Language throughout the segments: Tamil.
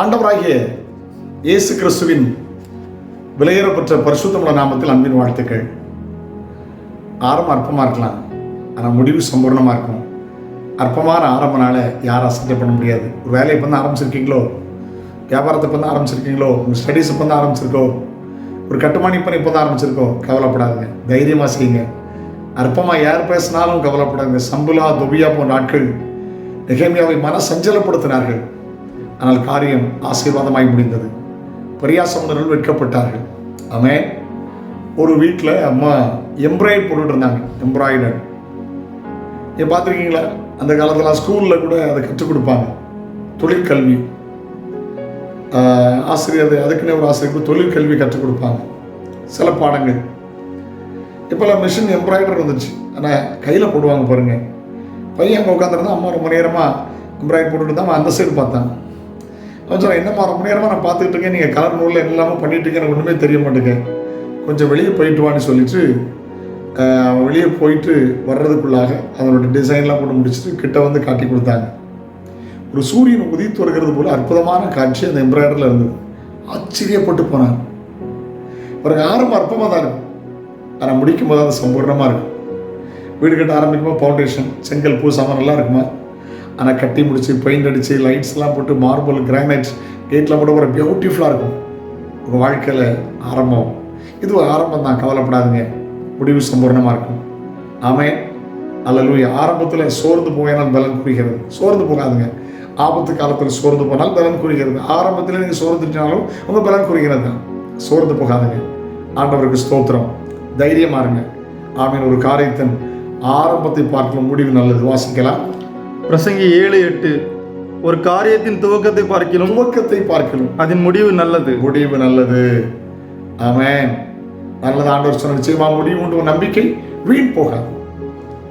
ஆண்டவராகிய இயேசு கிறிஸ்துவின் விலையேறப்பட்ட பரிசுத்தமுள்ள நாமத்தில் அன்பின் வாழ்த்துக்கள். ஆரம்பம் அற்பமாக இருக்கலாம். ஆனால் முடிவு சம்பூர்ணமாக இருக்கும். அற்பமான ஆரம்பனால யாரும் அசட்டை பண்ண முடியாது. ஒரு வேலையை இப்போ தான் ஆரம்பிச்சிருக்கீங்களோ? வியாபாரத்தை இப்போ தான் ஆரம்பிச்சிருக்கீங்களோ? உங்கள் ஸ்டடீஸ் இப்போ தான் ஆரம்பிச்சிருக்கோ? ஒரு கட்டுமானி இப்போ இப்போ தான் ஆரம்பிச்சிருக்கோ? கவலைப்படாதுங்க. தைரியமாக செய்யுங்க. அற்பமாக யார் பேசினாலும் கவலைப்படாதுங்க. சம்புலா துபியா போன்ற ஆட்கள் நிகழ்மையாவை மன சஞ்சலப்படுத்தினார்கள் ஆனால் காரியம் ஆசீர்வாதமாய் முடிந்தது. பரியாசமுடர்கள் வெட்கப்பட்டார்கள் ஆமே ஒரு வீட்டில் அம்மா எம்ப்ராய்ட் போட்டுட்டு இருந்தாங்க. எம்ப்ராய்டர் நீங்கள் பார்த்துருக்கீங்களா? அந்த காலத்தில் ஸ்கூலில் கூட அதை கற்றுக் கொடுப்பாங்க. தொழிற்கல்வி. ஆசிரியர் அதுக்குன்னு அதுக்குன்னே ஒரு ஆசிரியர் தொழிற்கல்வி கற்றுக் கொடுப்பாங்க. சில பாடங்கள். இப்போல்லாம் மிஷின் எம்ப்ராய்டர் வந்துச்சு ஆனால் கையில் போடுவாங்க பாருங்கள் பையன் அங்கே உட்காந்துருந்தா அம்மா ரொம்ப நேரமாக எம்ப்ராய்டர் போட்டுட்டு தான் அவன் அந்த சைடு பார்த்தான். கொஞ்சம் என்னம்மா ரொம்ப நேரமாக நான் பார்த்துக்கிட்டு இருக்கேன். நீங்கள் கலர் நூலில் எல்லாமே பண்ணிகிட்டு இருக்கேன். எனக்கு ஒன்றுமே தெரிய மாட்டேங்க கொஞ்சம் வெளியே போயிட்டு வான்னு சொல்லிட்டு அவன் வெளியே போயிட்டு வர்றதுக்குள்ளாக அதனோட டிசைன்லாம் போட்டு முடிச்சுட்டு கிட்ட வந்து காட்டி கொடுத்தாங்க. ஒரு சூரியன் உதித்து வருகிறது போல் அற்புதமான காட்சி அந்த எம்ப்ராய்டரில் இருந்தது. ஆச்சரியப்பட்டு போனாங்க ஒரு ஆரம்பம் அற்பமாக தான் இருக்கும். ஆனால் முடிக்கும் போது அது சம்பூர்ணமாக இருக்கும். வீடு கட்ட ஆரம்பிக்குமா ஃபவுண்டேஷன் செங்கல் பூசாமல் நல்லா இருக்குமா? ஆனால் கட்டி முடித்து பெயிண்ட் அடித்து லைட்ஸ்லாம் போட்டு மார்பிள் கிரானைட் கேட்லாம் போட்டு ஒரு பியூட்டிஃபுல்லாக இருக்கும். உங்கள் வாழ்க்கையில் ஆரம்பம். இது ஒரு ஆரம்பம் தான் கவலைப்படாதுங்க. முடிவு சம்பூர்ணமாக இருக்கும். ஆமே அல்லது ஆரம்பத்தில் சோர்ந்து போயினால் பலன் குறிக்கிறது சோர்ந்து போகாதுங்க. ஆபத்து காலத்தில் சோர்ந்து போனால் பலன் குறிக்கிறது ஆரம்பத்தில் நீங்கள் சோர்ந்துட்டாலும் உங்கள் பலன் குறிக்கிறது தான். சோர்ந்து போகாதுங்க. ஆண்டவருக்கு ஸ்தோத்திரம். தைரியமாக இருங்க. ஆமீன். ஒரு காரியத்தின் ஆரம்பத்தை பார்க்கலாம் முடிவு நல்லது. வாசிக்கலாம். பிரசங்கி ஏழு எட்டு. ஒரு காரியத்தின் துவக்கத்தை பார்க்கிலும் துவக்கத்தை பார்க்கலாம் அதன் முடிவு நல்லது. முடிவு நல்லது. ஆமென். நல்லது ஆண்டவர் சொன்ன நிச்சயமா முடிவு உண்டு. நம்பிக்கை வீண் போகாது.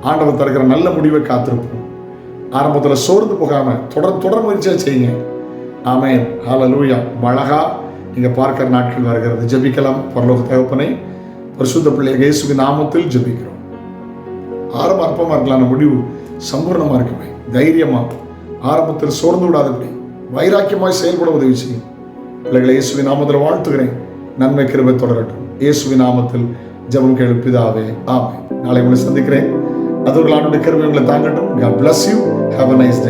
ஆண்டவர் தருகிற நல்ல முடிவை காத்திருப்போம். ஆரம்பத்தில் சோர்ந்து போகாம தொடர் தொடர் முயற்சியா செய்யுங்க. ஆமென். ஹalleluya அழகா நீங்க பார்க்கிற நாட்கள் வருகிறது. ஜெபிக்கலாம். பரலோக தகப்பனை பரிசுத்த பிள்ளை இயேசுவின் நாமத்தில் ஜெபிக்கிறோம். ஆரம்ப அற்பமாக இருக்கலாம் ஆனா முடிவு சம்பூர்ணமாக இருக்குமே. தைரியமா ஆரம்பத்தில் சோர்ந்து விடாதபடி வைராக்கியமாய் செயல்பட உதவி செய்யும். பிள்ளைகளை இயேசுவின் நாமத்தில் வாழ்த்துகிறேன். நன்மை கிருபை தொடரட்டும். இயேசுவின் நாமத்தில் ஜெபம் கேள்விதாவே பிதாவே நாளை உங்களை சந்திக்கிறேன். அது ஒரு ஆண்டுடைய கிருபை உங்களை தாங்கட்டும். God bless you. Have a nice